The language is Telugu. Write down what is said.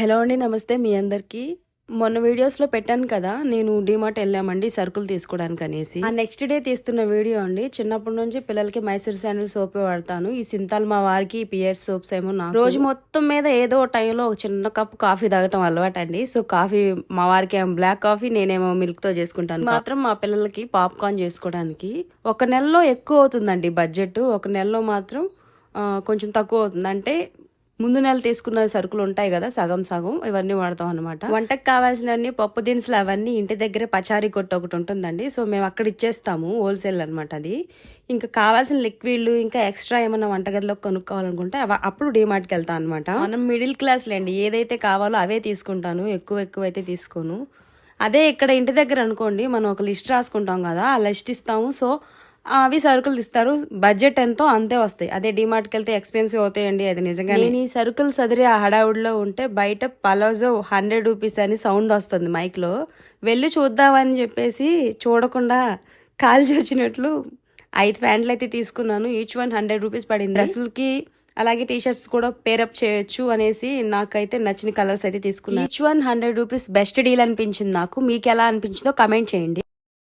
హలో అండి నమస్తే మీ అందరికి. మొన్న వీడియోస్లో పెట్టాను కదా నేను డిమార్ట్ వెళ్ళామండి సరుకులు తీసుకోవడానికి అనేసి. ఆ నెక్స్ట్ డే తీస్తున్న వీడియో అండి చిన్నప్పటి నుంచి పిల్లలకి మైసూర్ శాండిల్ సోప్ వాడతాను. ఈ సింతాల్ మా వారికి పియర్స్ సోప్స్ ఏమో నా రోజు మొత్తం మీద ఏదో ఒక టైంలో ఒక చిన్న కప్పు కాఫీ తాగటం అలవాటు అండి సో కాఫీ మా వారికి ఏమో బ్లాక్ కాఫీ నేనేమో మిల్క్తో చేసుకుంటాను. మాత్రం మా పిల్లలకి పాప్కార్న్ చేసుకోవడానికి ఒక నెలలో ఎక్కువ అవుతుందండి బడ్జెట్ ఒక నెలలో మాత్రం కొంచెం తక్కువ అవుతుంది. అంటే ముందు నెల తీసుకున్న సరుకులు ఉంటాయి కదా సగం సగం ఇవన్నీ వాడతాం అనమాట వంటకు కావాల్సినవన్నీ పప్పు దినుసులు అవన్నీ ఇంటి దగ్గరే పచారీ కొట్టు ఒకటి ఉంటుందండి. సో మేము అక్కడ ఇచ్చేస్తాము హోల్సేల్ అనమాట అది. ఇంకా కావాల్సిన లిక్విడ్లు ఇంకా ఎక్స్ట్రా ఏమైనా వంటగదిలో కొనుక్కోవాలనుకుంటే అప్పుడు డిమార్ట్కి వెళ్తాం అనమాట మనం మిడిల్ క్లాస్ లేండి ఏదైతే కావాలో అవే తీసుకుంటాను ఎక్కువ ఎక్కువ అయితే తీసుకోను. అదే ఇక్కడ ఇంటి దగ్గర అనుకోండి మనం ఒక లిస్ట్ రాసుకుంటాం కదా ఆ లిస్ట్ ఇస్తాము. సో అవి సరుకులు ఇస్తారు బడ్జెట్ ఎంతో అంతే వస్తాయి. అదే డిమార్ట్కి వెళ్తే ఎక్స్పెన్సివ్ అవుతాయండి. అది నిజంగా నేను ఈ సరుకులు సదిరి ఆ హడావుడిలో ఉంటే బయట పలోజో హండ్రెడ్ రూపీస్ అని సౌండ్ వస్తుంది మైక్లో. వెళ్ళి చూద్దామని చెప్పేసి చూడకుండా కాల్చి వచ్చినట్లు ఐదు ప్యాంట్లు అయితే తీసుకున్నాను. ఈచ్ వన్ హండ్రెడ్ రూపీస్ పడింది. డ్రెస్సులకి అలాగే టీ షర్ట్స్ కూడా పేరప్ చేయొచ్చు అనేసి నాకైతే నచ్చిన కలర్స్ అయితే తీసుకున్నాను. Each one hundred rupees best deal అనిపించింది నాకు. మీకు ఎలా అనిపించిందో కమెంట్ చేయండి.